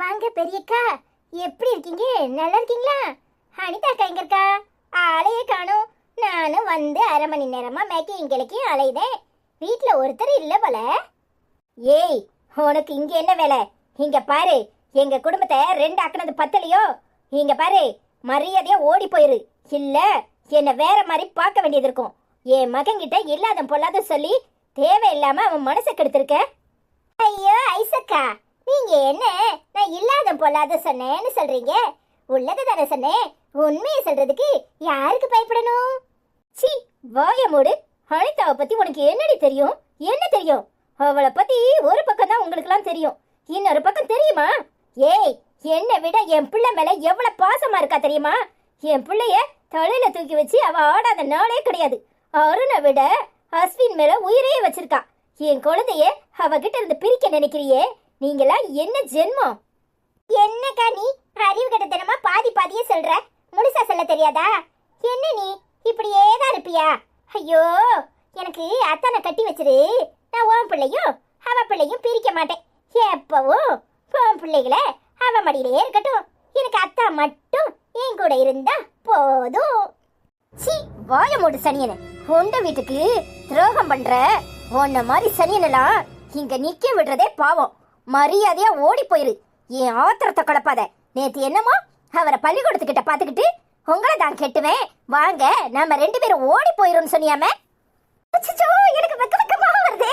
வாங்க பெரியக்கா. எப்படி இருக்கீங்க? நல்லா இருக்கீங்களா? அனிதா அக்கா எங்க இருக்கா? ஆளையே காணும். நானும் வந்து அரை மணி நேரமா மேக்கி இங்களுக்கு அலைதேன் வீட்ல ஒருத்தர் இல்ல போல. ஏய் உனக்கு இங்க என்ன வேலை? இங்க பாரு எங்க குடும்பத்தை ரெண்டு ஆக்குனது பத்தலையோ? இங்க பாரு மரியாதையா ஓடி போயிரு. இல்ல என்ன வேற மாதிரி பார்க்க வேண்டியது இருக்கும். என் மகன்கிட்ட இல்லாத பொல்லாத சொல்லி தேவையில்லாம அவன் மனசை கெடுத்திருக்க. ஐயோ ஐசக்கா. நீங்க என்ன? நான் இல்லாத பொல்லாத சொன்னேன்னு சொல்றீங்க? உள்ளது தானே சொன்னேன். உண்மையை சொல்றதுக்கு யாருக்கு பயப்படணும்? சி வாய மூடு. அனிதாவை பத்தி உனக்கு என்னடி தெரியும்? என்ன தெரியும்? அவளை பத்தி ஒரு பக்கம் தான் உங்களுக்குலாம் தெரியும். இன்னொரு பக்கம் தெரியுமா? ஏய் என்னை விட என் பிள்ளை மேல எவ்வளவு பாசமா இருக்கா தெரியுமா? என் பிள்ளைய தலையில தூக்கி வச்சு அவ ஆடாத நாளே கிடையாது. அருணை விட அஸ்வின் மேல உயிரையே வச்சிருக்கா. என் குழந்தைய அவகிட்ட இருந்து பிரிக்க நினைக்கிறியே? நீங்களா? என்ன ஜென்மம்? என்னக்கா நீ? அறிவு கட்டத்தனமா பாதி பாதியே சொல்ற? முழுசா சொல்ல தெரியாதா? என்ன நீ? இப்படியே தான் இருப்பியா? ஐயோ எனக்கு அத்தானை கட்டி வச்சிரு. நான் ஓம் பிள்ளையும் அவ பிள்ளையும் பிரிக்க மாட்டேன். எப்பவும் ஓம் பிள்ளைகளை அவ மடியிலே இருக்கட்டும். எனக்கு அத்தா மட்டும் என் கூட இருந்தா போதும். சி வாய மூடு சனியனே. உண்ட வீட்டுக்கு துரோகம் பண்ற உன்ன மாதிரி சனியனெல்லாம் இங்க நிக்க விடுறதே பாவம். மரியாதையா ஓடி போயிரு. என் ஆத்திரத்தை குழப்பாத. நேத்து என்னமோ அவரை பள்ளிக்கூடத்துக்கிட்ட பாத்துக்கிட்டு உங்களை தான் கெட்டுவேன். வாங்க நாம ரெண்டு பேரும் ஓடி போயிரும் சொன்னியாமே? எனக்கு வெக்க வெக்கமா வருது.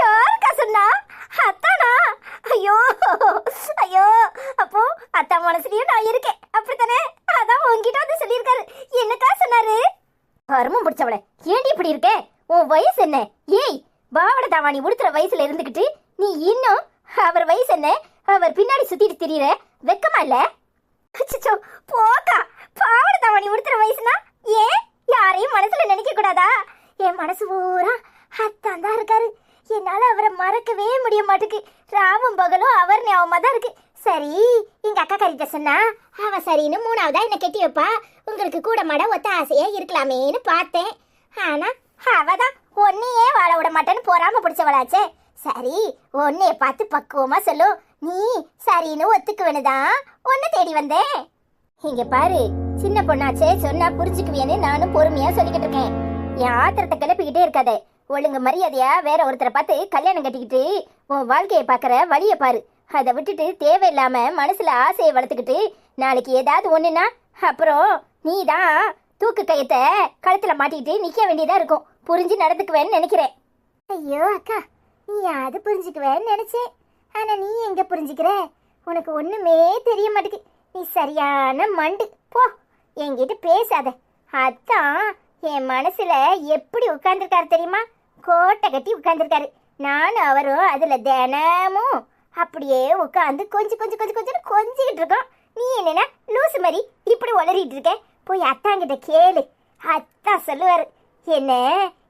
யாருக்கா சொன்னா? அத்தானா? ஐயோ ஐயோ அப்போ அத்தா மனசுலயும் நான் இருக்கேன். அப்படித்தானே? அதான் உங்ககிட்ட வந்து சொல்லியிருக்காரு. என்னக்கா சொன்னாரு? கருமம் பிடிச்சவளே. ஏண்டி இப்படி இருக்கேன் உன் வயசு என்ன? ஏய் பாவட தாவாணி உடுத்துற வயசுல இருந்துகிட்டு நீ இன்னும் அவர் வயசு என்ன? அவர் பின்னாடி சுத்திட்டு திரியற? வெக்கமா இல்ல? அச்சோ போக்கா பாவட தவணி உடுத்துற வயசுனா? ஏன்? யாரையும் மனசுல நினைக்க கூடாதா? என் மனசு பூரா அத்தான் தான் இருக்காரு. என்னால அவரை மறக்கவே முடிய மாட்டேக்கு. ராமும் பகலும் அவர் ஞாபகமா தான் இருக்கு. சரி எங்க அக்கா கறிட்ட சொன்னா அவ சரின்னு மூணாவதா என்ன கட்டி வைப்பா? உங்களுக்கு கூட மாட ஒத்த ஆசையா இருக்கலாமேன்னு பார்த்தேன். ஆனா அவதான் ஒன்னையே வாழ விட மாட்டேன்னு போறாம பிடிச்சவளாச்சே. சரி உன்னைய பார்த்து பக்குவமா சொல்லு. நீ சரின்னு ஒத்துக்குவேனுதான் உன்னை தேடி வந்தேன் இங்க பாரு சின்ன பொண்ணாச்சே சொன்னா புரிஞ்சுக்குவியன்னு நானும் பொறுமையா சொல்லிக்கிட்டு இருக்கேன். என் ஆத்திரத்தை கிளப்பிக்கிட்டே இருக்காத. ஒழுங்கு மரியாதையா வேற ஒருத்தரை பார்த்து கல்யாணம் கட்டிக்கிட்டு உன் வாழ்க்கையை பார்க்குற வழியை பாரு. அதை விட்டுட்டு தேவையில்லாம மனசுல ஆசையை வளர்த்துக்கிட்டு நாளைக்கு ஏதாவது ஒண்ணுனா அப்புறம் நீ தான் தூக்கு கயத்தை கழுத்துல மாட்டிக்கிட்டு நிக்க வேண்டியதா இருக்கும். புரிஞ்சு நடந்துக்குவேன்னு நினைக்கிறேன். ஐயோ அக்கா. நீ அது புரிஞ்சுக்குவேன்னு நினைச்சேன். ஆனா நீ எங்க புரிஞ்சுக்கிற? உனக்கு ஒண்ணுமே தெரிய மாட்டேங்குது. நீ சரியான மண்டு. போ என்கிட்ட பேசாத. அதான் என் மனசுல எப்படி உட்கார்ந்துருக்காரு தெரியுமா? கோட்டை கட்டி உட்கார்ந்துருக்காரு. நானும் அவரும் அதுல தினமும் அப்படியே உட்காந்து கொஞ்சம் கொஞ்சம் கொஞ்சம் கொஞ்சம் கொஞ்சிக்கிட்டு இருக்கோம். நீ என்னன்னா லூசு மாதிரி இப்படி உளறிட்டு இருக்க. போய் அத்தாங்கிட்ட கேளு. அத்தா சொல்லுவாரு என்ன?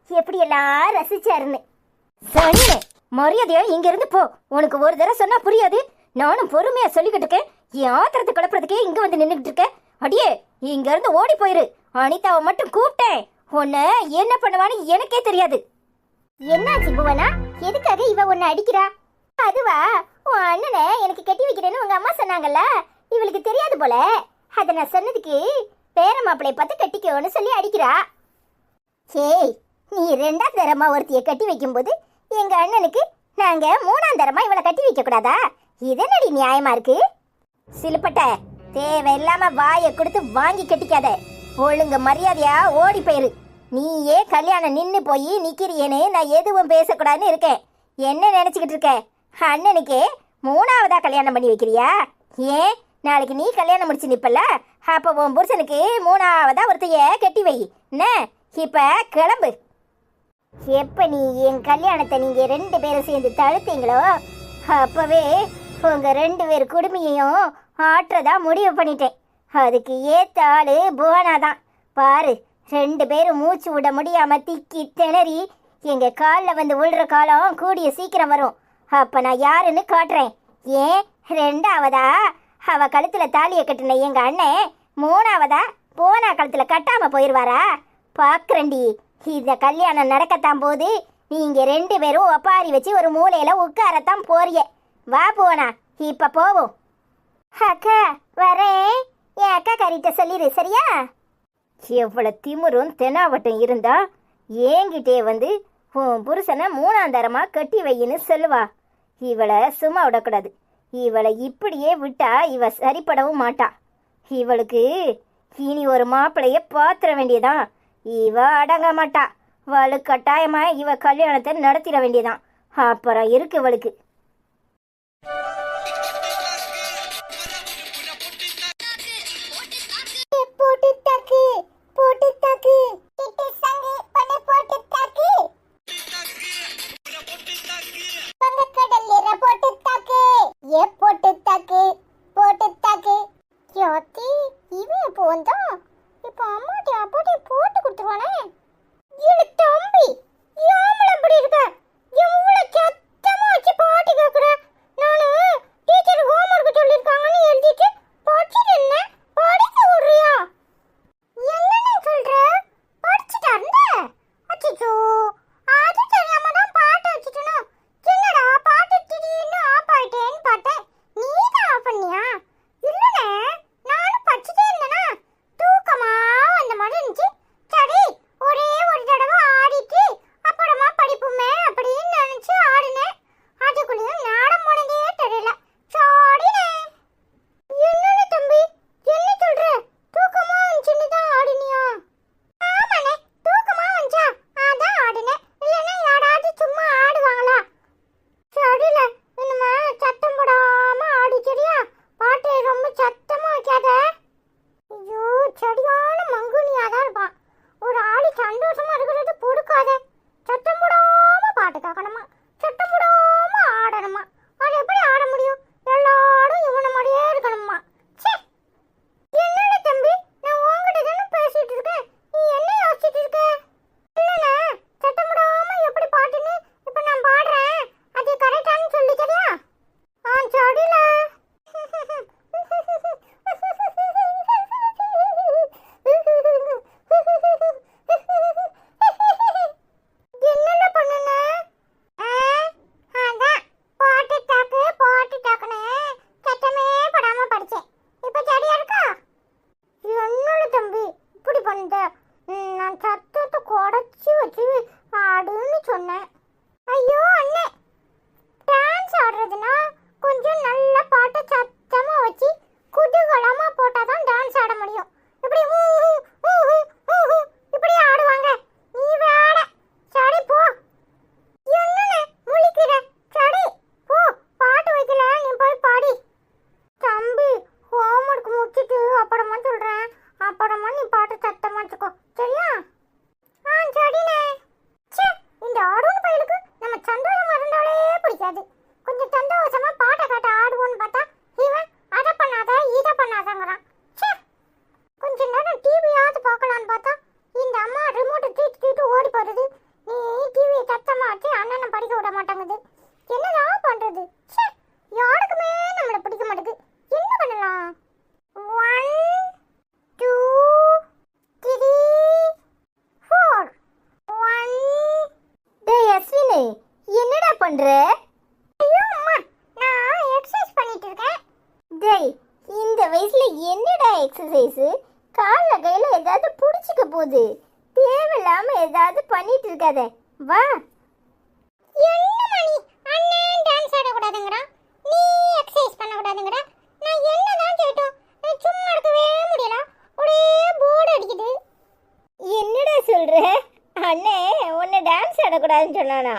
எப்படி எல்லாம் ரசிச்சாருன்னு? சொன்னேன் மரியாதையா இங்க இருந்து போ. உனக்கு ஒரு தடவை சொன்னா புரியாது. நானும் பொறுமையா சொல்லிக்கிட்டு இருக்கேன். என் ஆத்திரத்தை குழப்பறதுக்கே இங்க வந்து நின்றுட்டு இருக்க. அடியே இங்க இருந்து ஓடி போயிரு. அனிதாவை மட்டும் கூப்பிட்டேன். உன்னை என்ன பண்ணுவான்னு எனக்கே தெரியாது. என்னாச்சு புவனா? எதுக்காக இவ உன்னை அடிக்கிறா? அதுவா? உன் அண்ணனை எனக்கு கட்டி வைக்கிறேன்னு உங்க அம்மா சொன்னாங்கல்ல? இவளுக்கு தெரியாது போல. அதை நான் சொன்னதுக்கு பேர மாப்பிளை பார்த்து கட்டிக்கோன்னு சொல்லி அடிக்கிறா. ஏய் நீ ரெண்டாவது தரமா ஒருத்திய கட்டி வைக்கும்போது எங்க அண்ணனுக்கு நாங்க மூணாம் தரமா இவளை கட்டி வைக்க கூடாதா? இதனடி நியாயமா இருக்கு? சிலுப்பட்ட தேவையில்லாம வாயை கொடுத்து வாங்கி கட்டிக்காத. ஒழுங்கு மரியாதையா ஓடி போயிரு. நீயே கல்யாணம் நின்னு போய் நிக்கிறியேன்னு நான் எதுவும் பேசக்கூடாதுன்னு இருக்கேன். என்ன நினைச்சுக்கிட்டு இருக்க? அண்ணனுக்கு மூணாவதா கல்யாணம் பண்ணி வைக்கிறியா? ஏன்? நாளைக்கு நீ கல்யாணம் முடிச்சு நிப்பல அப்போ உன் புருஷனுக்கு மூணாவதா ஒருத்தைய கட்டி வை. என்ன? இப்ப கிளம்பு. எப்ப நீ என் கல்யாணத்தை நீங்க ரெண்டு பேரும் சேர்ந்து தழுத்தீங்களோ அப்பவே உங்க ரெண்டு பேர் குடுமையையும் ஆற்றதா முடிவு பண்ணிட்டேன். அதுக்கு ஏத்த ஆளு புவனா தான். பாரு ரெண்டு பேரும் மூச்சு விட முடியாம திக்கி திணறி எங்க காலில் வந்து விழுற காலம் கூடிய சீக்கிரம் வரும். அப்ப நான் யாருன்னு காட்டுறேன். ஏன்? ரெண்டாவதா? அவ கழுத்துல தாலியை கட்டின எங்க அண்ணன் மூணாவதா? போனா கழுத்துல கட்டாம போயிடுவாரா பாக்குறேன்டி. இந்த கல்யாணம் நடக்கத்தான் போது நீங்க ரெண்டு பேரும் ஒப்பாரி வச்சு ஒரு மூலையில உட்காரத்தான் போறிய. வா போனா இப்ப போவோம். அக்கா வரே என் அக்கா கறிட்ட சொல்லிடு சரியா? எவ்வளவு திமுறும் தெனாவட்டம் இருந்தா ஏங்கிட்டே வந்து உன் புருஷனை மூணாந்தரமா கட்டி வையின்னு சொல்லுவா. இவளை சும்மா விடக்கூடாது. இவளை இப்படியே விட்டா இவ சரிப்படவும் மாட்டா. இவளுக்கு இனி ஒரு மாப்பிளைய பாத்திர வேண்டியதான் இவ அடங்க மாட்டா. வலுக்கட்டாயமா இவ கல்யாணத்தை நடத்திட வேண்டியதான் அப்புறம் இருக்கு இவளுக்கு. நீ எக்ஸசைஸ் காலில் கையில் ஏதாவது பிடிச்சிக்க போகுது. தேவையில்லாமல் ஏதாவது பண்ணிட்டு இருக்காத. வா. என்ன மணி? அண்ணன் டான்ஸ் ஆடக்கூடாதுங்கிறான் நீ எக்ஸசைஸ் பண்ணக்கூடாதுங்கிறா. நான் என்னதான் கேட்டோம். சும்மா இருக்கவே முடியல. ஒரே போர்டு அடிக்குது. என்னடா சொல்ற? அண்ணே உன்னை டான்ஸ் ஆடக்கூடாதுன்னு சொன்னானா?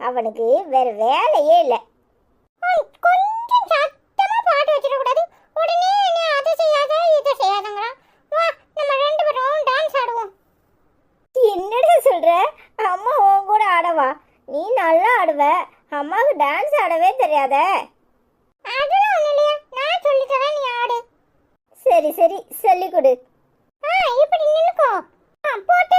அவனுக்கு வேற வேலையே இல்லை. கொஞ்சம் சத்தமா பாட்டு வச்சிட கூடாது உடனே அது செய்யாத இது செய்யாதங்கிறான். வா நம்ம ரெண்டு பேரும் டான்ஸ் ஆடுவோம். என்னடா சொல்ற? அம்மா உன் கூட ஆடவா? நீ நல்லா ஆடுவ. அம்மாவுக்கு டான்ஸ் ஆடவே தெரியாத. அதெல்லாம் ஒண்ணும் இல்லையா. நான் சொல்லி நீ ஆடு. சரி சரி சொல்லி கொடு. ஆ இப்படி நின்னுக்கோ போட்டு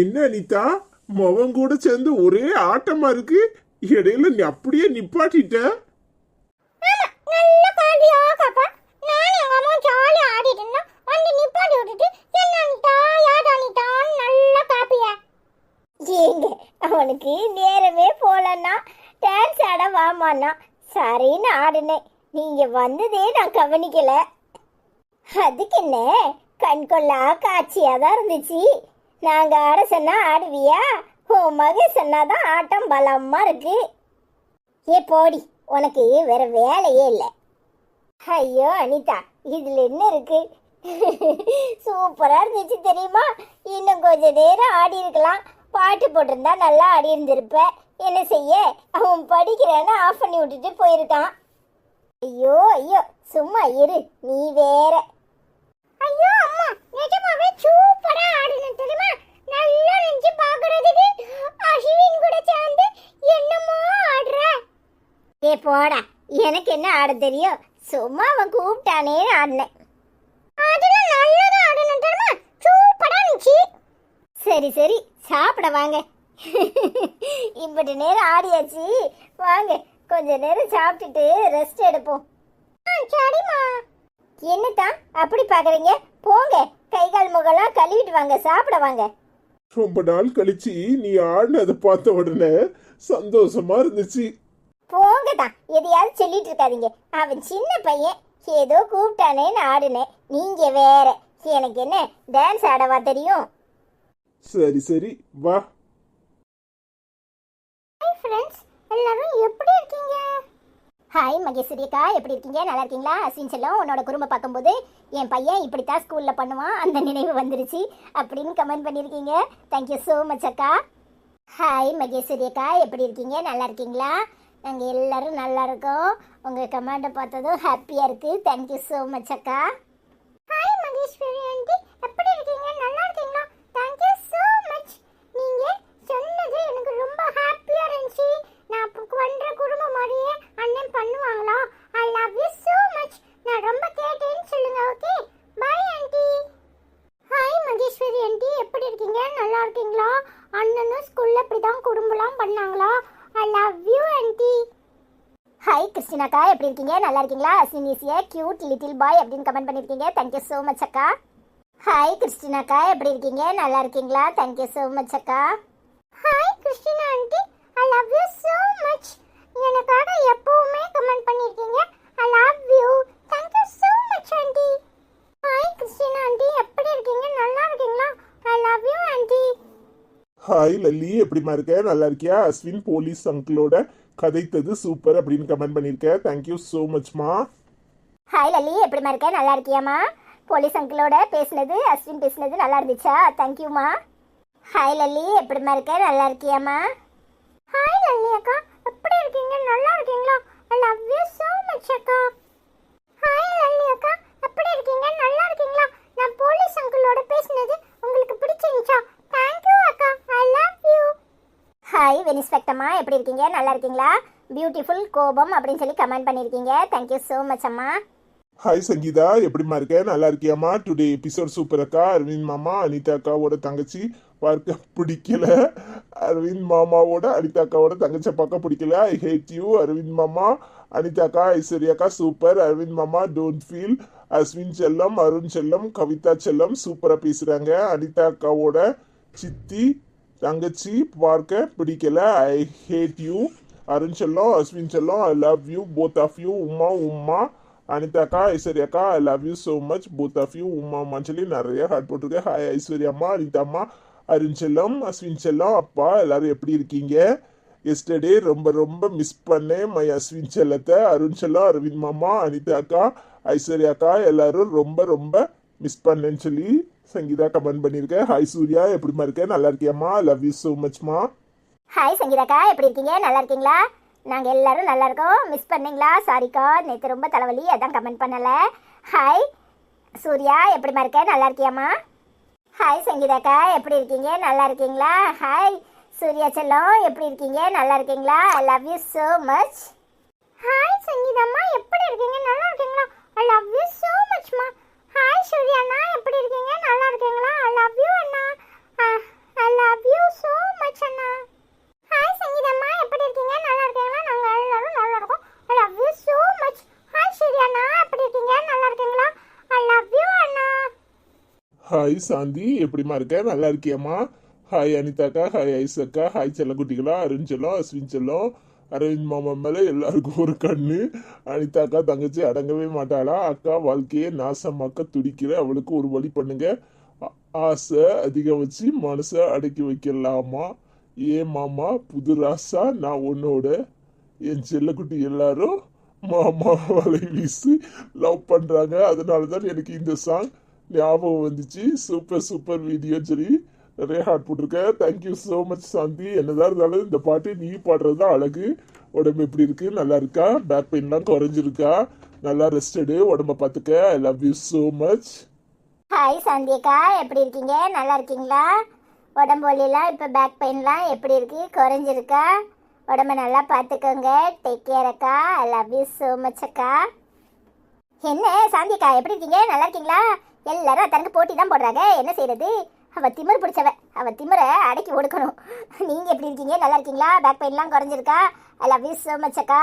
என்ன அனிதா? முகம் கூட சேர்ந்து ஒரே ஆட்டமா இருக்கு. இடையில நீ அப்படியே நிப்பாட்டிட்ட. அவனுக்கு நேரமே போலன்னா டான்ஸ் ஆட வாமான்னா சரின்னு ஆடினேன். நீங்க வந்ததே நான் கவனிக்கல. அதுக்கு என்ன? கண்கொள்ளா காட்சியா தான் இருந்துச்சு. நாங்க ஆட சொன்னா ஆடுவியா? உன் மக சொன்னாதான் ஆட்டம் பலமா இருக்கு. ஏ போடி உனக்கு வேற வேலையே இல்லை. ஐயோ அனிதா இதுல என்ன இருக்கு? சூப்பரா இருந்துச்சு தெரியுமா? இன்னும் கொஞ்ச நேரம் ஆடி இருக்கலாம். பாட்டு போட்டிருந்தா நல்லா ஆடி இருந்திருப்ப. என்ன செய்ய? அவன் படிக்கிறேன்னு ஆஃப் பண்ணி விட்டுட்டு போயிருக்கான். ஐயோ ஐயோ சும்மா இரு நீ வேற. ஐயோ அம்மா நிஜமாவே சூப்பரா ஆடுன தெரியுமா? நல்லா இருந்துச்சு பாக்குறதுக்கு அஸ்வின் கூட சேர்ந்து என்னமோ ஆடுற? ஏ போடா எனக்கு என்ன ஆட தெரியும்? சும்மா அவன் கூப்பிட்டானே ஆடினேன். அதெல்லாம் நல்லதா ஆடுன தெரியுமா? சூப்பரா இருந்துச்சு. சரி சரி சாப்பிட வாங்க. இப்படி நேரம் ஆடியாச்சு. வாங்க கொஞ்ச நேரம் சாப்பிட்டுட்டு ரெஸ்ட் எடுப்போம். சரிம்மா. என்னத்தான் அப்படி பாக்குறீங்க? போங்க. கை கால் முகம்லாம் கழுவிட்டு வாங்க. சாப்பிட வாங்க. ரொம்ப நாள் கழிச்சு நீ ஆடினதை பார்த்த உடனே சந்தோஷமா இருந்துச்சு. போங்க தான் எதையாவது சொல்லிட்டு இருக்காதீங்க. அவன் சின்ன பையன். ஏதோ கூப்பிட்டானேன்னு ஆடுனேன். நீங்க வேற. எனக்கு என்ன? டான்ஸ் ஆடவா தெரியும்? சரி சரி. வா. ஹாய் ஃப்ரெண்ட்ஸ் எல்லாரும் எப்படி இருக்கீங்க? ஹாய் மகேஸ்வரியக்கா எப்படி இருக்கீங்க? நல்லா இருக்கீங்களா? அஸ்வின் செல்லம் உன்னோட குடும்பம் பார்க்கும்போது என் பையன் இப்படித்தான் ஸ்கூலில் பண்ணுவான். அந்த நினைவு வந்துருச்சு. அப்படின்னு கமெண்ட் பண்ணியிருக்கீங்க தேங்க்யூ ஸோ மச் அக்கா. ஹாய் மகேஸ்வரியக்கா எப்படி இருக்கீங்க? நல்லா இருக்கீங்களா? நாங்கள் எல்லாரும் நல்லா இருக்கோம். உங்கள் கமெண்ட்டை பார்த்ததும் ஹாப்பியாக இருக்குது தேங்க்யூ ஸோ மச் அக்கா. ஹாய் மகேஸ்வரி ஆண்டி எப்படி இருக்கீங்க நல்லா இருக்கீங்களா தேங்க்யூ ஸோ மச் நீங்கள் சொன்னது எனக்கு ரொம்ப ஹாப்பியாக இருந்துச்சு நான் இப்போ பண்ணுற குடும்பம் மாதிரியே அண்ணன் பண்ணுவாங்களா I love you so much நான் ரொம்ப கேட்டேன்னு சொல்லுங்க okay bye aunty hi Maheswari aunty எப்படி இருக்கீங்க நல்லா இருக்கீங்களா அண்ணனும் ஸ்கூல்ல இப்படி தான் குறும்புலாம் பண்ணாங்களா I love you aunty hi கிறிஸ்டினாக்கா எப்படி இருக்கீங்க? நல்லா இருக்கீங்களா? அஸ்வின் ஈஸியா கியூட் லிட்டில் பாய் அப்படின்னு கமெண்ட் பண்ணியிருக்கீங்க தேங்க்யூ ஸோ மச் அக்கா. ஹாய் கிறிஸ்டினாக்கா எப்படி இருக்கீங்க? நல்லா இருக்கீங்களா? தேங்க்யூ ஸோ மச் அக்கா. Hi Christina aunty I love you so much எனக்காக எப்பவுமே கமெண்ட் பண்ணியிருக்கீங்க I love you thank you so much aunty hi Christina aunty எப்படி இருக்கீங்க? நல்லா இருக்கீங்களா? I love you aunty hi Lalli. எப்படிமா இருக்க? நல்லா இருக்கியா? அஸ்வின் போலீஸ் அங்கிளோட கதைத்தது சூப்பர் அப்படின்னு கமெண்ட் பண்ணியிருக்க. தேங்க்யூ ஸோ மச்மா ஹாய் லல்லி. எப்படிமா இருக்க? நல்லா இருக்கியாம்மா? போலீஸ் அங்கிளோட பேசுனது அஸ்வின் பேசுனது நல்லா இருந்துச்சா? தேங்க்யூமா ஹாய் லல்லி. எப்படிமா இருக்க? நல்லா இருக்கியாமா ஹாய் லல்லி அக்கா. எப்படி இருக்கீங்க? நல்லா இருக்கீங்களா? I love you so much அக்கா. ஹாய் லல்லி அக்கா. எப்படி இருக்கீங்க? நல்லா இருக்கீங்களா நான் போலீஸ் அங்கிளோட பேசுனது உங்களுக்கு பிடிச்சிருந்துச்சா தேங்க்யூ அக்கா ஐ லவ் யூ ஹாய் எப்படி இருக்கீங்க? நல்லா இருக்கீங்களா? பியூட்டிஃபுல் கோபம் அப்படின்னு சொல்லி கமெண்ட் பண்ணியிருக்கீங்க தேங்க்யூ ஸோ மச் அம்மா. ஹாய் சங்கீதா எப்படிமா இருக்க? நல்லா இருக்கியாம்மா? டுடே எபிசோட் சூப்பர் அக்கா. அரவிந்த் மாமா அனிதா அக்காவோட தங்கச்சி பார்க்க பிடிக்கல. அரவிந்த் மாமாவோட அனிதா அக்காவோட தங்கச்சி பார்க்க பிடிக்கல. ஐ ஹேட் யூ அரவிந்த் மாமா. அனிதா அக்கா ஐஸ்வர்யா அக்கா சூப்பர் அரவிந்த் மாமா டோன்ட் ஃபீல் அஸ்வின் செல்லம் அருண் செல்லம் கவிதா செல்லம் சூப்பராக பேசுகிறாங்க அனிதா அக்காவோட சித்தி தங்கச்சி பார்க்க பிடிக்கல. ஐ ஹேட் யூ அருண் செல்லம் அஸ்வின் செல்லம் I love you both of you Uma Uma அனிதாக்கா ஐஸ்வர்யாக்கா I love you so much both of you Uma சொல்லி நிறைய ஹார்ட் போட்டிருக்கேன் ஹாய் ஐஸ்வர்யாம்மா அனிதாம்மா அனிதா அம்மா அருண் செல்லம் அஸ்வின் செல்லம் அப்பா எல்லாரும் எப்படி இருக்கீங்க? எஸ்டர்டே ரொம்ப ரொம்ப மிஸ் பண்ணேன் மை அஸ்வின் செல்லத்தை. அருண் செல்லம் அரவிந்த் மாமா அனிதா அக்கா ஐஸ்வர்யா அக்கா எல்லாரும் ரொம்ப ரொம்ப மிஸ் பண்ணேன்னு சொல்லி சங்கீதா கமெண்ட் பண்ணியிருக்கேன் ஹாய் சூர்யா எப்படிமா இருக்கேன் நல்லா இருக்கியாம்மா லவ் யூ ஸோ மச்மா ஹாய் சங்கீதாக்கா எப்படி இருக்கீங்க நல்லா இருக்கீங்களா நாங்கள் எல்லாரும் நல்லா இருக்கோம் மிஸ் பண்ணீங்களா சாரிக்கா நேற்று ரொம்ப தலைவலி அதான் கமெண்ட் பண்ணலை ஹாய் சூர்யா எப்படிமா இருக்க நல்லா இருக்கியாம்மா ஹாய் சங்கீதாக்கா எப்படி இருக்கீங்க நல்லா இருக்கீங்களா ஹாய் சூர்யா செல்லம் எப்படி இருக்கீங்க நல்லா இருக்கீங்களா I love you so much hi சங்கீதாம்மா எப்படி இருக்கீங்க நல்லா இருக்கீங்களா ஐ லவ் யூ ஸோ மச்மா ஹாய் ஸ்ருதி அண்ணா. எப்படி இருக்கீங்க? நல்லா இருக்கீங்களா? I love you Anna. I love you so much Anna. Hi சங்கீதம்மா எப்படி இருக்கீங்க? நல்லா இருக்கீங்களா? நாங்கள் எல்லாரும் நல்லா இருக்கோம். I love you so much hi Shruti அண்ணா. எப்படி இருக்கீங்க? நல்லா இருக்கீங்களா? ஐ லவ் யூ அண்ணா. ஹாய் சாந்தி. எப்படிமா இருக்க? நல்லா இருக்கியம்மா? ஹாய் அனிதாக்கா. ஹாய் ஐசக்கா. ஹாய் செல்லக்குட்டிகளா. அருண்செல்லம் அஸ்வின் செல்லம் அரவிந்த் மாமா மேலே எல்லாருக்கும் ஒரு கண்ணு. அனிதாக்கா தங்கச்சி அடங்கவே மாட்டாளா? அக்கா வாழ்க்கையை நாசமாக்க துடிக்கிற அவளுக்கு ஒரு வழி பண்ணுங்க. ஆசை அதிகம் வச்சு மனசை அடக்கி வைக்கலாமா? ஏன் மாமா புது ராசா நான் உன்னோட. என் செல்லக்குட்டி எல்லாரும் மாமா வலை வீசி லவ் பண்ணுறாங்க அதனால தான் எனக்கு இந்த சாங் ஞாபகம் வந்துச்சு. சூப்பர் சூப்பர் வீடியோ சரி நிறைய ஹார்ட் போட்டிருக்க. Thank you so much Shanthi. என்னதான் இருந்தாலும் இந்த பாட்டு நீ பாடுறது தான் அழகு. உடம்பு எப்படி இருக்கு? நல்லா இருக்கா? பேக் பெயின்லாம் குறைஞ்சிருக்கா? நல்லா ரெஸ்டடு உடம்ப பார்த்துக்க I love you so much hi சாந்தியக்கா எப்படி இருக்கீங்க? நல்லா இருக்கீங்களா? உடம்பு வலியெல்லாம் இப்போ பேக் பெயின்லாம் எப்படி இருக்கு? குறைஞ்சிருக்கா? உடம்ப நல்லா பார்த்துக்கோங்க டேக் கேர் அக்கா. I love you so much அக்கா. என்ன சாந்தியக்கா எப்படி இருக்கீங்க? நல்லா இருக்கீங்களா? எல்லாரும் தனக்கு போட்டி தான் போடுறாங்க. என்ன செய்யறது அவ திமிர் பிடிச்சவ. அவ திமிரை அடக்கி ஒடுக்கணும். நீங்க எப்படி இருக்கீங்க? நல்லா இருக்கீங்களா? பேக் பெயின்லாம் குறைஞ்சிருக்கா? I love you so much அக்கா.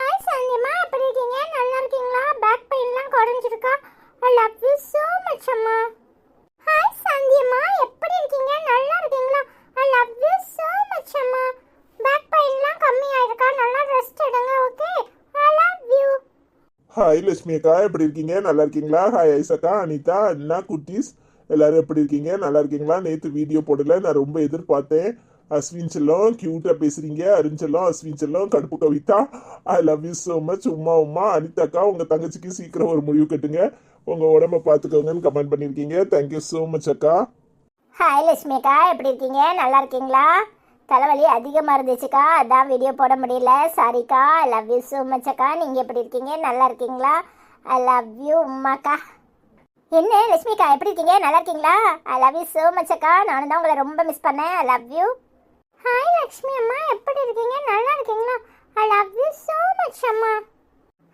ஹாய் சாந்தியம்மா எப்படி இருக்கீங்க? நல்லா இருக்கீங்களா? பேக் பெயின்லாம் குறைஞ்சிருக்கா? I love you so much அம்மா. ஹாய் சாந்தியம்மா எப்படி இருக்கீங்க? நல்லா இருக்கீங்களா? I love you so much அம்மா. பேக் பெயின்லாம் கம்மியாயிருக்கா? நல்லா ரெஸ்ட் எடுங்க okay I love you hi Lakshmi அக்கா. எப்படி இருக்கீங்க? நல்லா இருக்கீங்களா? ஹாய் ஐசக்கா அனிதா அண்ணா குட்டீஸ். எல்லாரும் எப்படி இருக்கீங்க? நல்லா இருக்கீங்களா? நேற்று வீடியோ போடல. நான் ரொம்ப எதிர்பார்த்தேன். அஸ்வின் செல்லம் க்யூட்டாக பேசுகிறீங்க அருண் செல்லம் அஸ்வின் செல்லம் கடுப்பு Kavitha. I love you so much Uma Uma அனிதாக்கா உங்கள் தங்கச்சிக்கு சீக்கிரம் ஒரு முடிவு கட்டுங்க. உங்கள் உடம்ப பார்த்துக்கோங்கன்னு கமெண்ட் பண்ணியிருக்கீங்க தேங்க்யூ ஸோ மச் அக்கா. ஹாய் லட்சுமி அக்கா. எப்படி இருக்கீங்க? நல்லா இருக்கீங்களா? தலைவலி அதிகமாக இருந்துச்சுக்கா. அதான் வீடியோ போட முடியல. சாரிக்கா I love you so much அக்கா. நீங்கள் எப்படி இருக்கீங்க? நல்லா இருக்கீங்களா? ஐ லவ் யூ உமாக்கா என்ன லட்சுமிக்கா எப்படி இருக்கீங்க? நல்லா இருக்கீங்களா? I love you so much அக்கா. நானும் தான் உங்களை ரொம்ப மிஸ் பண்ணேன். I love you hi Lakshmi அம்மா. எப்படி இருக்கீங்க? நல்லா இருக்கீங்களா? I love you so much அம்மா.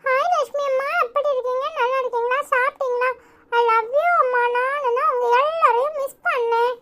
ஹாய் லட்சுமி அம்மா. எப்படி இருக்கீங்க? நல்லா இருக்கீங்களா? சாப்பிட்டீங்களா? ஐ லவ் யூ அம்மா. நானும் தான் உங்க எல்லாரையும் மிஸ் பண்ணேன்.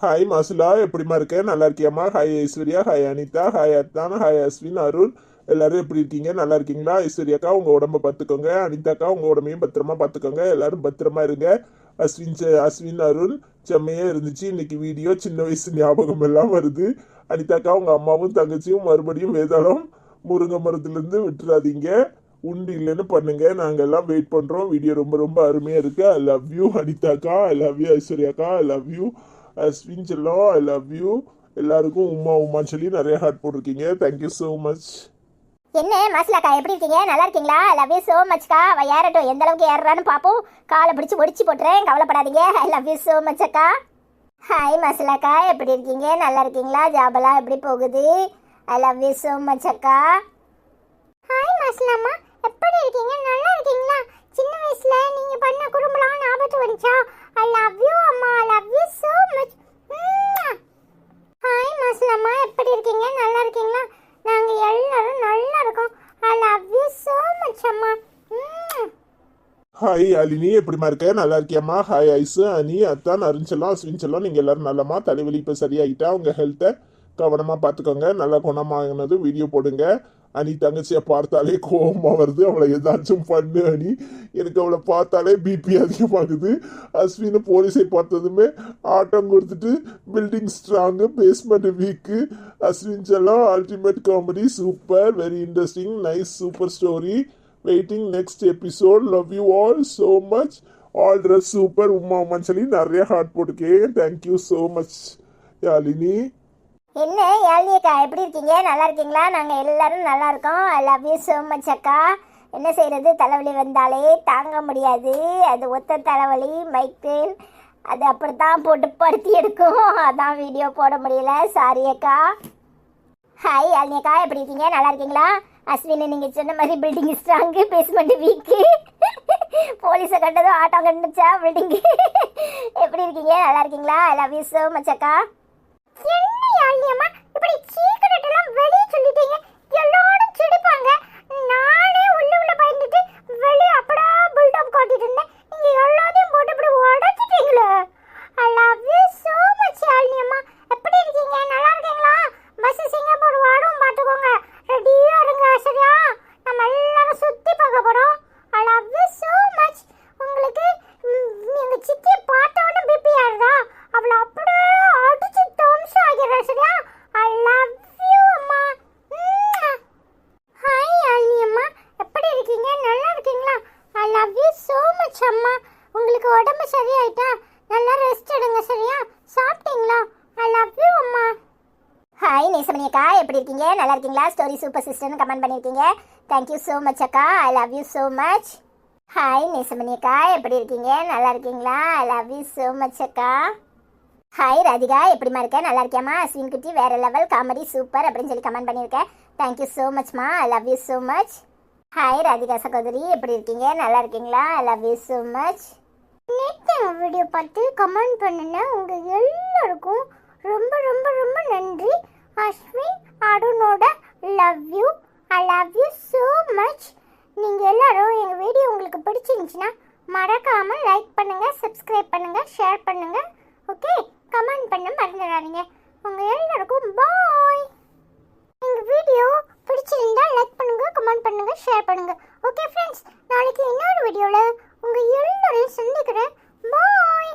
ஹாய் மாசுலா. எப்படிமா இருக்க? நல்லா இருக்கியாம்மா? Hi Aishwarya. Hi Anitha. Hi அத்தான் ஹாய் அஸ்வின் அருண். எல்லாரும் எப்படி இருக்கீங்க? நல்லா இருக்கீங்களா? ஐஸ்வர்யாக்கா உங்க உடம்ப பார்த்துக்கோங்க. அனிதாக்கா உங்க உடம்பையும் பத்திரமா பார்த்துக்கோங்க. எல்லாரும் பத்திரமா இருங்க. அஸ்வின் செ- அஸ்வின் அருள் செம்மையா இருந்துச்சு. இன்னைக்கு வீடியோ சின்ன வயசு ஞாபகம் எல்லாம் வருது. அனிதாக்கா உங்க அம்மாவும் தங்கச்சியும் மறுபடியும் வேதாளம் முருங்கை மரத்துலேருந்து விட்டுறாதீங்க. உண்டு இல்லைன்னு பண்ணுங்க. நாங்கள் எல்லாம் வெயிட் பண்ணுறோம் வீடியோ ரொம்ப ரொம்ப அருமையாக இருக்குது ஐ லவ் யூ அனிதாக்கா ஐ லவ் யூ ஐஸ்வர்யாக்கா ஐ லவ் யூ அஸ்வின் செல்லம் ஐ லவ் யூ எல்லாருக்கும் உமா உமான்னு சொல்லி நிறைய ஹார்ட் போட்டிருக்கீங்க. தேங்க்யூ ஸோ மச் என்ன மாசிலாக்கா எப்படி இருக்கீங்க? நல்லா இருக்கீங்களா? லவ் யூ சோ மச்க்கா அவள் ஏறட்டும். எந்த அளவுக்கு ஏறுறான்னு பார்ப்போம் காலை பிடிச்சி ஒடிச்சு போட்டுறேன். கவலைப்படாதீங்க. I love you so much அக்கா. ஹாய் மாசிலாக்கா. எப்படி இருக்கீங்க? நல்லா இருக்கீங்களா? ஜாபெல்லாம் எப்படி போகுது? I love you so much அக்கா. ஹாய் மாசிலாமா எப்படி இருக்கீங்க? நல்லா இருக்கீங்களா? சின்ன வயசுல நீங்க பண்ண குறும்பலாம் ஞாபகத்து வந்துச்சா? ஐ லவ் யூ அம்மா. I love you so much hi மாசிலாமா எப்படி இருக்கீங்க? நல்லா இருக்கீங்களா? நாங்கள் எல்லாரும் நல்லா இருக்கோம். I love you so much அம்மா. ஹாய் அலினி எப்படிமா இருக்க? நல்லா இருக்கியம்மா? ஹாய் ஐசு அனி அத்தான் அருண்செல்லாம் அஸ்வின் செல்லம். நீங்கள் எல்லாரும் நல்லம்மா தலைவலி இப்போ சரியாகிட்டா உங்கள் ஹெல்த்தை கவனமாக பார்த்துக்கோங்க நல்லா குணமாகினது வீடியோ போடுங்க. அனி தங்கச்சியை பார்த்தாலே கோபமாக வருது. அவளை ஏதாச்சும் பண்ணு அனி. எனக்கு அவளை பார்த்தாலே பிபி அதிகமாகுது. அஸ்வின் போலீஸை பார்த்ததுமே ஆட்டம் கொடுத்துட்டு building strong basement weak Ashwin செல்லாம் ultimate comedy super very interesting nice super story waiting next episode love you all so much all dress super Uma உமான்னு சொல்லி நிறைய heart போட்டுக்கேன் thank you so much Yalini என்ன யாழ்னியக்கா எப்படி இருக்கீங்க? நல்லா இருக்கீங்களா? நாங்கள் எல்லாரும் நல்லா இருக்கோம். I love you so much அக்கா. என்ன செய்கிறது தலைவலி வந்தாலே தாங்க முடியாது. அது ஒத்த தலைவலி மைக்கேன் அது அது அப்படித்தான் போட்டு படுத்தி எடுக்கும். அதான் வீடியோ போட முடியல. சாரி அக்கா. ஹாய் யாழ்னியக்கா எப்படி இருக்கீங்க? நல்லா இருக்கீங்களா? அஸ்வினு நீங்கள் சொன்ன மாதிரி பில்டிங் ஸ்ட்ராங்கு பேஸ்மெண்ட் வீக்கு போலீஸை கண்டதும் ஆட்டம் கண்டுச்சா பில்டிங் எப்படி இருக்கீங்க? நல்லா இருக்கீங்களா? I love you so much அக்கா. என்ன இப்படி சீக்கிரட் எல்லாம் வெளியே சொல்லிட்டீங்க. எல்லாரும் சிரிப்பாங்க. நானே உள்ள உள்ள பயந்துட்டு வெளியே அப்படா பில்டப் காட்டிட்டு இருந்தேன். நீங்க எல்லாத்தையும் போட்டு இப்படி உடைச்சிட்டீங்களே. I love you so much யாழ்னியம்மா எப்படி இருக்கீங்க? நல்லா இருக்கீங்களா? பஸ் சிங்கப்பூர் வாடும் பார்த்துக்கோங்க. ரெடியா இருங்க சரியா நம்ம எல்லாரும் சுத்தி பார்க்க போறோம். I love you so much உங்களுக்கு ம், எங்க சித்தியை பார்த்த நேசமணி அக்கா எப்படி இருக்கீங்க நல்லா இருக்கீங்களா ஸ்டோரி சூப்பர் சிஸ்டர்னு கமெண்ட் பண்ணியிருக்கீங்க. தேங்க்யூ ஸோ மச் அக்கா. I love you so much hi Nesamani அக்கா. எப்படி இருக்கீங்க? நல்லா இருக்கீங்களா? I love you so much அக்கா. ஹாய் ராதிகா. எப்படிமா இருக்க? நல்லா இருக்கியாமா அஸ்வின் குட்டி வேற லெவல் காமெடி சூப்பர் அப்படின்னு சொல்லி கமெண்ட் பண்ணியிருக்கேன். Thank you so மச்மா I love you so much hi Radhika சகோதரி. எப்படி இருக்கீங்க? நல்லா இருக்கீங்களா? I love you so much நேற்று வீடியோ பார்த்து கமெண்ட் பண்ணுன உங்கள் எல்லாருக்கும் ரொம்ப ரொம்ப ரொம்ப நன்றி. Ashwin அருணோட love you I love you so much நீங்கள் எல்லாரும் எங்கள் வீடியோ உங்களுக்கு பிடிச்சிருந்துச்சின்னா மறக்காமல் லைக் பண்ணுங்கள் சப்ஸ்கிரைப் பண்ணுங்கள் ஷேர் பண்ணுங்கள் ஓகே கமெண்ட் பண்ண மறந்துடாதீங்க. உங்கள் எல்லாருக்கும் பாய் எங்கள் வீடியோ பிடிச்சிருந்தா லைக் பண்ணுங்கள் கமெண்ட் பண்ணுங்கள் ஷேர் பண்ணுங்கள் ஓகே ஃப்ரெண்ட்ஸ் நாளைக்கு இன்னொரு வீடியோவில் உங்கள் எல்லாரையும் சந்திக்கிறேன். பாய்